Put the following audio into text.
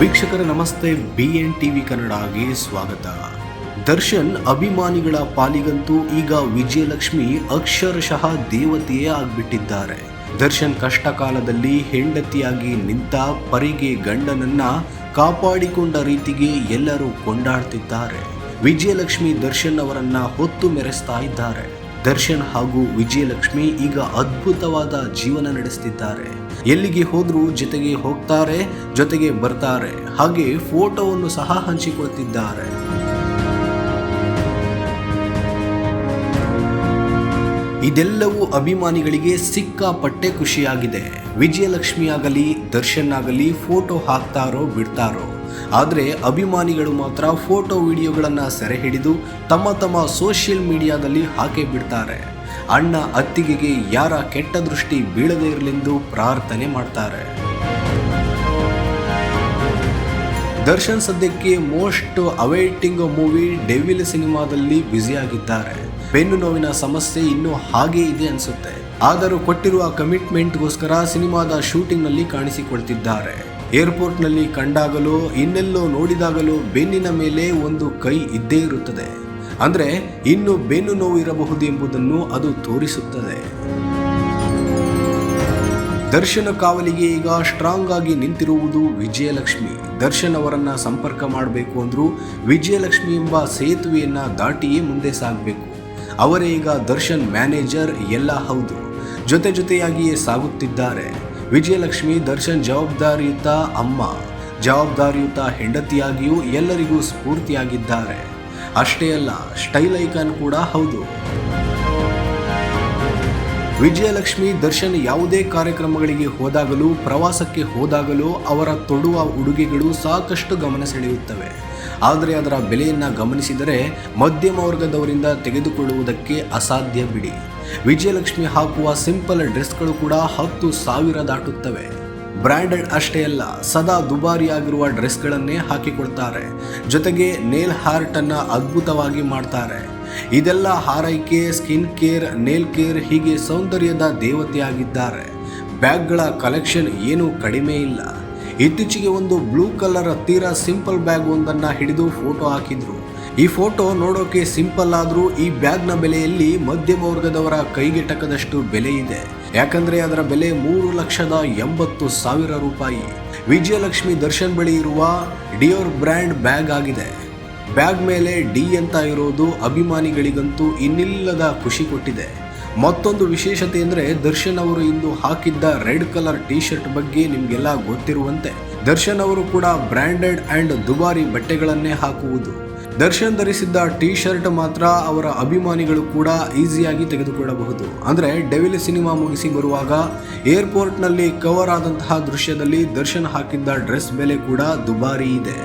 ವೀಕ್ಷಕರ ನಮಸ್ತೆ B N TV ಕನ್ನಡಗೆ ಸ್ವಾಗತ. ದರ್ಶನ್ ಅಭಿಮಾನಿಗಳ ಪಾಲಿಗಂತೂ ಈಗ ವಿಜಯಲಕ್ಷ್ಮಿ ಅಕ್ಷರಶಃ ದೇವತೆಯೇ ಆಗ್ಬಿಟ್ಟಿದ್ದಾರೆ. ದರ್ಶನ್ ಕಷ್ಟ ಕಾಲದಲ್ಲಿ ಹೆಂಡತಿಯಾಗಿ ನಿಂತ ಪರಿಗೆ ಗಂಡನನ್ನ ಕಾಪಾಡಿಕೊಂಡ ರೀತಿಗೆ ಎಲ್ಲರೂ ಕೊಂಡಾಡ್ತಿದ್ದಾರೆ. ವಿಜಯಲಕ್ಷ್ಮಿ ದರ್ಶನ್ ಅವರನ್ನ ಹೊತ್ತು ಮೆರೆಸ್ತಾ ಇದ್ದಾರೆ. ದರ್ಶನ್ ಹಾಗೂ ವಿಜಯಲಕ್ಷ್ಮಿ ಈಗ ಅದ್ಭುತವಾದ ಜೀವನ ನಡೆಸ್ತಿದ್ದಾರೆ. ಎಲ್ಲಿಗೆ ಹೋದ್ರೂ ಜೊತೆಗೆ ಹೋಗ್ತಾರೆ, ಜೊತೆಗೆ ಬರ್ತಾರೆ. ಹಾಗೆ ಫೋಟೋವನ್ನು ಸಹ ಹಂಚಿಕೊಳ್ತಿದ್ದಾರೆ. ಇದೆಲ್ಲವೂ ಅಭಿಮಾನಿಗಳಿಗೆ ಸಿಕ್ಕಾಪಟ್ಟೆ ಖುಷಿಯಾಗಿದೆ. ವಿಜಯಲಕ್ಷ್ಮಿ ಆಗಲಿ ದರ್ಶನ್ ಆಗಲಿ ಫೋಟೋ ಹಾಕ್ತಾರೋ ಬಿಡ್ತಾರೋ? ಆದರೆ ಅಭಿಮಾನಿಗಳು ಮಾತ್ರ ಫೋಟೋ ವಿಡಿಯೋಗಳನ್ನು ಸೆರೆ ಹಿಡಿದು ತಮ್ಮ ತಮ್ಮ ಸೋಷಿಯಲ್ ಮೀಡಿಯಾದಲ್ಲಿ ಹಾಕಿ ಬಿಡ್ತಾರೆ. ಅಣ್ಣ ಅತ್ತಿಗೆಗೆ ಯಾರ ಕೆಟ್ಟ ದೃಷ್ಟಿ ಬೀಳದೇ ಇರಲೆಂದು ಪ್ರಾರ್ಥನೆ ಮಾಡ್ತಾರೆ. ದರ್ಶನ್ ಸದ್ಯಕ್ಕೆ ಮೋಸ್ಟ್ ಅವೇಟಿಂಗ್ ಮೂವಿ ಡೆವಿಲ್ ಸಿನಿಮಾದಲ್ಲಿ ಬ್ಯುಸಿಯಾಗಿದ್ದಾರೆ. ಬೆನ್ನು ನೋವಿನ ಸಮಸ್ಯೆ ಇನ್ನೂ ಹಾಗೇ ಇದೆ ಅನಿಸುತ್ತೆ. ಆದರೂ ಕೊಟ್ಟಿರುವ ಕಮಿಟ್ಮೆಂಟ್ಗೋಸ್ಕರ ಸಿನಿಮಾದ ಶೂಟಿಂಗ್ನಲ್ಲಿ ಕಾಣಿಸಿಕೊಳ್ತಿದ್ದಾರೆ. ಏರ್ಪೋರ್ಟ್ನಲ್ಲಿ ಕಂಡಾಗಲೂ, ಇನ್ನೆಲ್ಲೋ ನೋಡಿದಾಗಲೂ ಬೆನ್ನಿನ ಮೇಲೆ ಒಂದು ಕೈ ಇದ್ದೇ ಇರುತ್ತದೆ. ಅಂದ್ರೆ ಇನ್ನು ಬೆನ್ನು ನೋವು ಇರಬಹುದು ಎಂಬುದನ್ನು ಅದು ತೋರಿಸುತ್ತದೆ. ದರ್ಶನ ಕಾವಲಿಗೆ ಈಗ ಸ್ಟ್ರಾಂಗ್ ಆಗಿ ನಿಂತಿರುವುದು ವಿಜಯಲಕ್ಷ್ಮಿ. ದರ್ಶನ್ ಅವರನ್ನ ಸಂಪರ್ಕ ಮಾಡಬೇಕು ಅಂದ್ರೂ ವಿಜಯಲಕ್ಷ್ಮಿ ಎಂಬ ಸೇತುವೆಯನ್ನ ದಾಟಿಯೇ ಮುಂದೆ ಸಾಗಬೇಕು. ಅವರೇ ಈಗ ದರ್ಶನ್ ಮ್ಯಾನೇಜರ್ ಎಲ್ಲ ಹೌದು. ಜೊತೆ ಜೊತೆಯಾಗಿಯೇ ಸಾಗುತ್ತಿದ್ದಾರೆ. ವಿಜಯಲಕ್ಷ್ಮಿ ದರ್ಶನ್ ಜವಾಬ್ದಾರಿಯುತ ಅಮ್ಮ. ಜವಾಬ್ದಾರಿಯುತ ಹೆಂಡತಿಯಾಗಿಯೂ ಎಲ್ಲರಿಗೂ ಸ್ಫೂರ್ತಿಯಾಗಿದ್ದಾರೆ. ಅಷ್ಟೇ ಅಲ್ಲ, ಸ್ಟೈಲ್ ಐಕಾನ್ ಕೂಡ ಹೌದು. ವಿಜಯಲಕ್ಷ್ಮಿ ದರ್ಶನ್ ಯಾವುದೇ ಕಾರ್ಯಕ್ರಮಗಳಿಗೆ ಹೋದಾಗಲೂ, ಪ್ರವಾಸಕ್ಕೆ ಹೋದಾಗಲೂ ಅವರ ತೊಡುವ ಉಡುಗೆಗಳು ಸಾಕಷ್ಟು ಗಮನ ಸೆಳೆಯುತ್ತವೆ. ಆದರೆ ಅದರ ಬೆಲೆಯನ್ನು ಗಮನಿಸಿದರೆ ಮಧ್ಯಮ ವರ್ಗದವರಿಂದ ತೆಗೆದುಕೊಳ್ಳುವುದಕ್ಕೆ ಅಸಾಧ್ಯ ಬಿಡಿ. ವಿಜಯಲಕ್ಷ್ಮಿ ಹಾಕುವ ಸಿಂಪಲ್ ಡ್ರೆಸ್ಗಳು ಕೂಡ ಹತ್ತು ಸಾವಿರ ದಾಟುತ್ತವೆ. ಬ್ರ್ಯಾಂಡೆಡ್ ಅಷ್ಟೇ ಅಲ್ಲ, ಸದಾ ದುಬಾರಿಯಾಗಿರುವ ಡ್ರೆಸ್ಗಳನ್ನೇ ಹಾಕಿಕೊಡ್ತಾರೆ. ಜೊತೆಗೆ ನೇಲ್ ಹಾರ್ಟನ್ನು ಅದ್ಭುತವಾಗಿ ಮಾಡ್ತಾರೆ. ಇದೆಲ್ಲ ಹಾರೈಕೆ, ಸ್ಕಿನ್ ಕೇರ್, ನೇಲ್ ಕೇರ್ ಹೀಗೆ ಸೌಂದರ್ಯದ ದೇವತೆಯಾಗಿದ್ದಾರೆ. ಬ್ಯಾಗ್ಗಳ ಕಲೆಕ್ಷನ್ ಏನೂ ಕಡಿಮೆ ಇಲ್ಲ. ಇತ್ತೀಚೆಗೆ ಒಂದು ಬ್ಲೂ ಕಲರ್ ತೀರಾ ಸಿಂಪಲ್ ಬ್ಯಾಗ್ ಒಂದನ್ನ ಹಿಡಿದು ಫೋಟೋ ಹಾಕಿದ್ರು. ಈ ಫೋಟೋ ನೋಡೋಕೆ ಸಿಂಪಲ್ ಆದರೂ ಈ ಬ್ಯಾಗ್ನ ಬೆಲೆಯಲ್ಲಿ ಮಧ್ಯಮ ವರ್ಗದವರ ಕೈಗೆಟಕದಷ್ಟು ಬೆಲೆ ಇದೆ. ಯಾಕಂದ್ರೆ ಅದರ ಬೆಲೆ ಮೂರು ಲಕ್ಷದ ಎಂಬತ್ತು ಸಾವಿರ ರೂಪಾಯಿ. ವಿಜಯಲಕ್ಷ್ಮಿ ದರ್ಶನ್ ಬಳಿ ಇರುವ ಡಿಯೋರ್ ಬ್ರ್ಯಾಂಡ್ ಬ್ಯಾಗ್ ಆಗಿದೆ. ಬ್ಯಾಗ್ ಮೇಲೆ ಡಿ ಅಂತ ಇರೋದು ಅಭಿಮಾನಿಗಳಿಗಂತೂ ಇನ್ನಿಲ್ಲದ ಖುಷಿ ಕೊಟ್ಟಿದೆ. ಮತ್ತೊಂದು ವಿಶೇಷತೆ ಅಂದರೆ ದರ್ಶನ್ ಅವರು ಇಂದು ಹಾಕಿದ್ದ ರೆಡ್ ಕಲರ್ ಟಿ ಶರ್ಟ್ ಬಗ್ಗೆ ನಿಮಗೆಲ್ಲ ಗೊತ್ತಿರುವಂತೆ ದರ್ಶನ್ ಅವರು ಕೂಡ ಬ್ರ್ಯಾಂಡೆಡ್ ಅಂಡ್ ದುಬಾರಿ ಬಟ್ಟೆಗಳನ್ನೇ ಹಾಕುವುದು. ದರ್ಶನ್ ಧರಿಸಿದ್ದ ಟಿ ಶರ್ಟ್ ಮಾತ್ರ ಅವರ ಅಭಿಮಾನಿಗಳು ಕೂಡ ಈಸಿಯಾಗಿ ತೆಗೆದುಕೊಳ್ಳಬಹುದು. ಅಂದರೆ ಡೆವಿಲ್ ಸಿನಿಮಾ ಮುಗಿಸಿ ಬರುವಾಗ ಏರ್ಪೋರ್ಟ್ನಲ್ಲಿ ಕವರ್ ಆದಂತಹ ದೃಶ್ಯದಲ್ಲಿ ದರ್ಶನ್ ಹಾಕಿದ್ದ ಡ್ರೆಸ್ ಬೆಲೆ ಕೂಡ ದುಬಾರಿ ಇದೆ.